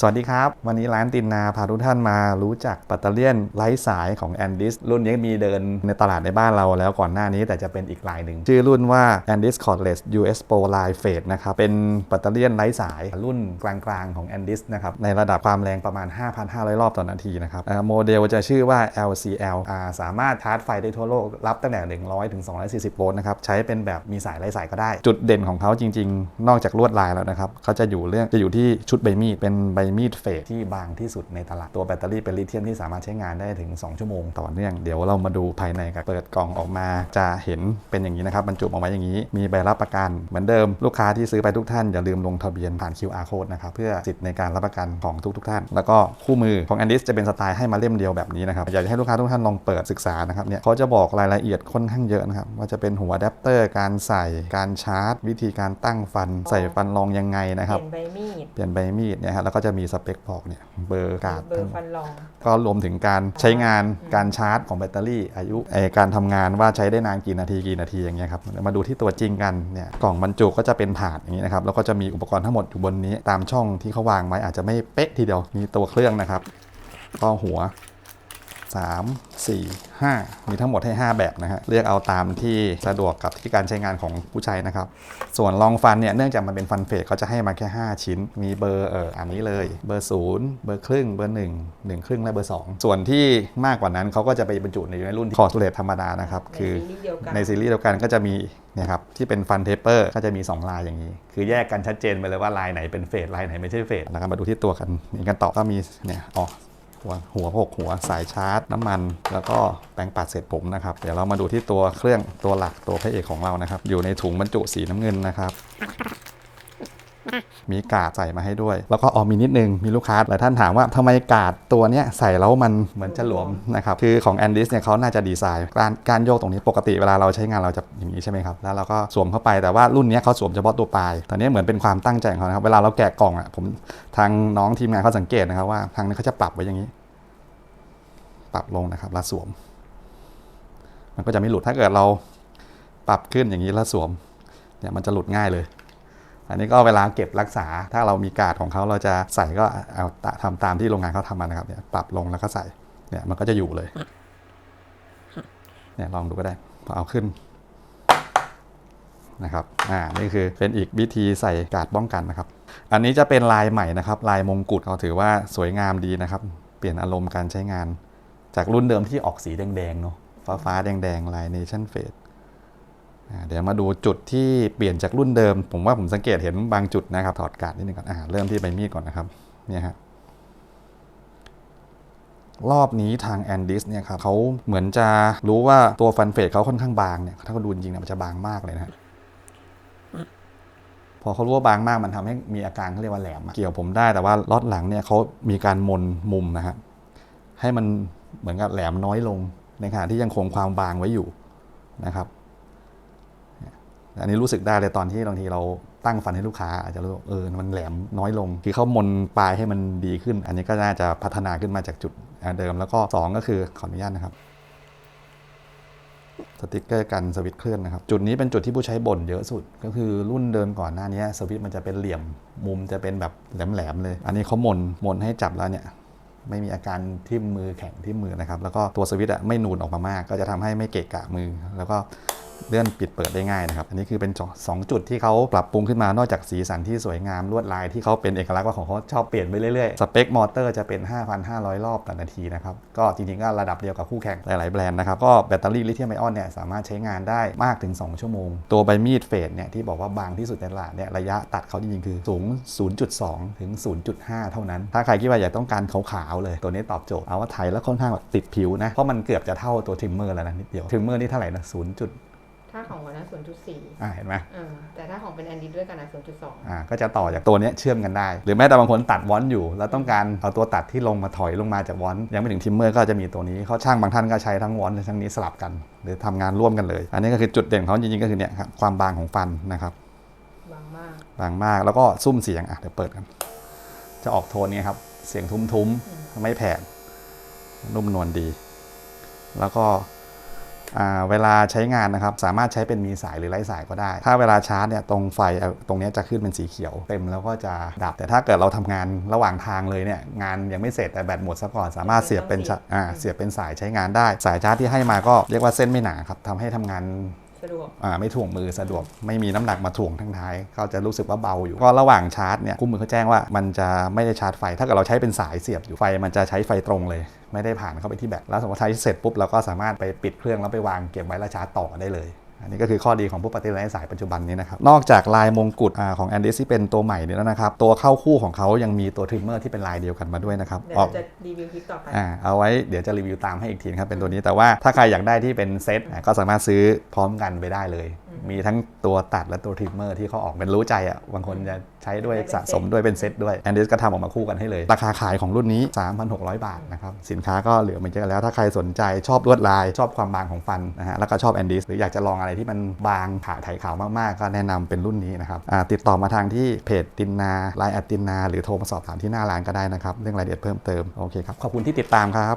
สวัสดีครับ วันนี้ร้านตินนาพาทุกท่านมารู้จักปัตเตอร์เลียนไร้สายของ a n d i s รุ่นนี้มีเดินในตลาดในบ้านเราแล้วก่อนหน้านี้แต่จะเป็นอีกลายหนึ่ง ชื่อรุ่นว่า a n d i s Cordless US Pro Line Fade นะครับ เป็นปัตเตอร์เลียนไร้สายรุ่นกลางๆของ a n d i s นะครับ ในระดับความแรงประมาณ 5,500 รอบต่อนาทีนะครับโมเดลจะชื่อว่า LCL สามารถชาร์จไฟได้ทั่วโลกรับตั้งแต่ 100ถึง240 โวลต์นะครับใช้เป็นแบบมีสายไร้สายก็ได้ จุดเด่นของเขาจริง ๆ นอกจากลวดลายแล้วนะครับเขาจะอยู่เรื่องจะอยู่ที่ชุดใบมีดเป็นใบมีดเฟดที่บางที่สุดในตลาดตัวแบตเตอรี่เป็นลิเธียมที่สามารถใช้งานได้ถึง 2 ชั่วโมงต่อเนื่อง เดี๋ยวเรามาดูภายในกันเปิดกล่องออกมาจะเห็นเป็นอย่างนี้นะครับบรรจุออกมาอย่างนี้ มีใบรับประกันเหมือนเดิมลูกค้าที่ซื้อไปทุกท่านอย่าลืมลงทะเบียนผ่าน QR code นะครับเพื่อสิทธิ์ในการรับประกันของทุกๆท่าน แล้วก็คู่มือของ a n d i s จะเป็นสไตล์ให้มาเล่มเดียวแบบนี้นะครับอยากจะให้ลูกค้าทุกท่านลองเปิดศึกษานะครับเนี่ยเขาจะบอกรายละเอียดค่อนข้างเยอะนะครับว่าจะเป็นหัวอะแดปเตอร์การใส่การชาร์จ วิธีการตั้งฟัน ใส่ฟันรองยังไงนะเปครับลี่ยนใบมีดเปลี่ยนใบมีดเนี่ยฮะแล้วก็จะมีสเปคบอกเนี่ยเบอร์การ์ดเบอร์ฟันรองก็รวมถึงการใช้งานการชาร์จของแบตเตอรี่ อายุไอการทำงานว่าใช้ได้นานกี่นาทีกี่นาทีอย่างเงี้ยครับมาดูที่ตัวจริงกันเนี่ยกล่องบรรจุก็จะเป็นถาดอย่างนี้นะครับแล้วก็จะมีอุปกรณ์ทั้งหมดอยู่บนนี้ ตามช่องที่เขาวางไว้อาจจะไม่เป๊ะทีเดียวมีตัวเครื่องนะครับก็หัว 3 4 5 มีทั้งหมดให้ 5 แบบนะฮะเลือกเอาตามที่สะดวกกับที่การใช้งานของผู้ใช้นะครับ ส่วนรองฟันเนี่ยเนื่องจากมันเป็นฟันเฟดเขาจะให้มาแค่ 5 ชิ้น มีเบอร์เอออันนี้เลยเบอร์ 0 เบอร์ครึ่ง เบอร์ 1 1 ครึ่งและเบอร์ 2 ส่วนที่มากกว่านั้นเขาก็จะไปบรรจุในรุ่นคอร์สเลตธรรมดานะครับในคือซีรีส์เดียวกันในซีรีส์เดียวกันก็จะมีเนี่ยครับที่เป็นฟันเทปเปอร์ก็จะมี 2 ลายอย่างนี้ คือแยกกันชัดเจนไปเลยว่าลายไหนเป็นเฟดลายไหนไม่ใช่เฟดแล้วก็มาดูที่ตัวกันมีกันต่อก็มีเนี่ยอ๋อ หัวหัวหกหัวสายชาร์จ น้ำมัน แล้วก็แปรงปัดเสร็จผมนะครับ เดี๋ยวเรามาดูที่ตัวเครื่องตัวหลักตัวพระเอกของเรานะครับ อยู่ในถุงบรรจุสีน้ำเงินนะครับ มีกาดใส่มาให้ด้วย แล้วก็ออมีนิดนึง มีลูกค้าหลายท่านถามว่าทำไมกาดตัวเนี้ยใส่แล้วมันเหมือนจะหลวมนะครับ คือของ a n d i s เนี่ยเขาน่าจะดีไซน์ การการโยกตรงนี้ปกติเวลาเราใช้งานเราจะอย่างนี้ใช่ไหมครับ แล้วเราก็สวมเข้าไป แต่ว่ารุ่นนี้เขาสวมเฉพาะตัวปลายตอนนี้เหมือนเป็นความตั้งใจของเขาครับ เวลาเราแกะกล่องอะ ผมทางน้องทีมงานเขาสังเกตนะครับว่าทางนี้เขาจะปรับไว้อย่างนี้ ปรับลงนะครับ แล้วสวม มันก็จะไม่หลุด ถ้าเกิดเราปรับขึ้นอย่างนี้แล้วสวมเนี่ยมันจะหลุดง่ายเลย อันนี้ก็เวลาเก็บรักษา ถ้าเรามีการ์ดของเขาเราจะใส่ก็เอาตะทำตามที่โรงงานเขาทำมานะครับเนี่ยปรับลงแล้วก็ใส่เนี่ยมันก็จะอยู่เลยเนี่ยลองดูก็ได้พอเอาขึ้นนะครับ อ่า นี่คือเป็นอีกวิธีใส่การ์ดป้องกันนะครับ อันนี้จะเป็นลายใหม่นะครับ ลายมงกุฎเขาถือว่าสวยงามดีนะครับ เปลี่ยนอารมณ์การใช้งาน จากรุ่นเดิมที่ออกสีแดงๆเนาะ ฟ้าฟ้าๆแดงๆ ลาย Nation Fade อ่า เดี๋ยวมาดูจุดที่เปลี่ยนจากรุ่นเดิม ผมว่าผมสังเกตเห็นบางจุดนะครับ ถอดการ์ดนิดนึงก่อนอเริ่มที่ใบมีดก่อนนะครับเนี่ยฮะรอบนี้ทาง a n d i s เนี่ยครับเขาเหมือนจะรู้ว่าตัวฟันเฟดเขาค่อนข้างบางเนี่ยถ้าเขาดูจริงเนี่ยมันจะบางมากเลยนะพอเขารู้ว่าบางมากมันทำให้มีอาการเขาเรียกว่าแหลมเกี่ยวผมได้แต่ว่าล็อตหลังเนี่ยเขามีการมนมุมนะฮะให้มันเหมือนกับแหลมน้อยลงในขณะที่ยังคงความบางไว้อยู่นะครับ อันนี้รู้สึกได้เลยตอนที่บางทีเราตั้งฟันให้ลูกค้าอาจจะรู้ว่าเออมันแหลมน้อยลง คือเขามนปลายให้มันดีขึ้น อันนี้ก็น่าจะพัฒนาขึ้นมาจากจุดเดิม แล้วก็สองก็คือขออนุญาตนะครับสติกเกอร์กันสวิตช์เคลื่อนนะครับ จุดนี้เป็นจุดที่ผู้ใช้บ่นเยอะสุด ก็คือรุ่นเดิมก่อนหน้านี้สวิตช์มันจะเป็นเหลี่ยมมุมจะเป็นแบบแหลมๆเลย อันนี้เขามนมนให้จับแล้วเนี่ยไม่มีอาการทิ่มมือแข็งทิ่มมือนะครับ แล้วก็ตัวสวิตช์อะไม่นูนออกมามาก ก็จะทำให้ไม่เกะกะมือ แล้วก็ เลื่อนปิดเปิดได้ง่ายนะครับ อันนี้คือเป็นจอสองจุดที่เขาปรับปรุงขึ้นมานอกจากสีสันที่สวยงามลวดลายที่เขาเป็นเอกลักษณ์ว่าของเขาชอบเปลี่ยนไปเรื่อยๆ สเปคมอเตอร์จะเป็น 5,500 รอบต่อนาทีนะครับ ก็จริงๆ ก็ระดับเดียวกับคู่แข่งหลายๆแบรนด์นะครับ ก็แบตเตอรี่ลิเธียมไอออนเนี่ยสามารถใช้งานได้มากถึง 2 ชั่วโมง ตัวใบมีดเฟดเนี่ยที่บอกว่าบางที่สุดในตลาดเนี่ยระยะตัดเขาจริงๆคือสูง 0.2 ถึง 0.5 เท่านั้น ถ้าใครคิดว่าอยากต้องการขาวๆเลยตัวนี้ตอบโจทย์เอาว่าไทยแล้วค่อนข้างแบบติดผิวนะเพราะมันเกือบจะเท่าตัวทริมเมอร์แล้วนะนิดเดียวทริมเมอร์นี่เท่าไหร่นะ0 ถ้าของวันนั้น0.4อ่าเห็นไหมอ่าแต่ถ้าของเป็นแอนดี้ด้วยกันนะ0.2อ่าก็จะต่อจากตัวเนี้ยเชื่อมกันได้ หรือแม้แต่บางคนตัดวอนต์อยู่ แล้วต้องการเอาตัวตัดที่ลงมาถอยลงมาจากวอนต์ยังไม่ถึงทิมเมอร์ก็จะมีตัวนี้เขาช่างบางท่านก็ใช้ทั้งวอนต์และทั้งนี้สลับกัน หรือทำงานร่วมกันเลย อันนี้ก็คือจุดเด่นของเขาจริงๆก็คือเนี่ยครับความบางของฟันนะครับบางมากบางมากแล้วก็ซุ้มเสียงอะเดี๋ยวเปิดกัน จะออกโทนนี้ครับเสียงทุ้มๆไม่แผดนุ่มนวลดี แล้วก็อ่า เวลาใช้งานนะครับสามารถใช้เป็นมีสายหรือไร้สายก็ได้ ถ้าเวลาชาร์จเนี่ยตรงไฟตรงนี้จะขึ้นเป็นสีเขียวเต็มแล้วก็จะดับ แต่ถ้าเกิดเราทำงานระหว่างทางเลยเนี่ยงานยังไม่เสร็จแต่แบตหมดซะก่อนสามารถเสียบเป็นเสียบเป็นสายใช้งานได้ สายชาร์จที่ให้มาก็เรียกว่าเส้นไม่หนาครับทำให้ทำงาน สะดวกอ่าไม่ถ่วงมือสะดวกไม่มีน้ำหนักมาถ่วงทั้งท้ายก็จะรู้สึกว่าเบาอยู่ ก็ระหว่างชาร์จเนี่ยคู่มือเขาแจ้งว่ามันจะไม่ได้ชาร์จไฟ ถ้าเกิดเราใช้เป็นสายเสียบอยู่ไฟ มันจะใช้ไฟตรงเลย ไม่ได้ผ่านเข้าไปที่แบตแล้วสมมติใช้เสร็จปุ๊บเราก็สามารถไปปิดเครื่องแล้วไปวางเก็บไว้แล้วชาร์จต่อได้เลย อันนี้ก็คือข้อดีของผู้ปฏิบัติสายปัจจุบันนี้นะครับ นอกจากลายมงกุฎอ่าของ a n d i s ที่เป็นตัวใหม่เนี่ยแล้วนะครับ ตัวเข้าคู่ของเขายังมีตัวทริมเมอร์ที่เป็นลายเดียวกันมาด้วยนะครับเดี๋ยวออกเราจะรีวิวคลิปต่อไปอ่าเอาไว้เดี๋ยวจะรีวิวตามให้อีกทีนะครับเป็นตัวนี้แต่ว่าถ้าใครอยากได้ที่เป็นเซตอะก็สามารถซื้อพร้อมกันไปได้เลยมีทั้งตัวตัดและตัวทริมเมอร์ที่เขาออกเป็นรู้ใจอะ บางคนจะใช้ด้วยเป็นเซ็ตสะสมด้วยเป็นเซตด้วยแอนดิสก็ทำออกมาคู่กันให้เลย ราคาขายของรุ่นนี้ 3,600 บาทนะครับ สินค้าก็เหลือไม่เยอะแล้วถ้าใครสนใจชอบลวดลาย ชอบความบางของฟันนะฮะแล้วก็ชอบแอนดิสหรืออยากจะลองอะไรที่มันบางขาไถขาวมากๆ ก็แนะนำเป็นรุ่นนี้นะครับอ่าติดต่อมาทางที่เพจตินนาไลน์แอดตินนาหรือโทรมาสอบถามที่หน้าร้านก็ได้นะครับเรื่องรายละเอียดเพิ่มเติมโอเคครับขอบคุณที่ติดตามครับ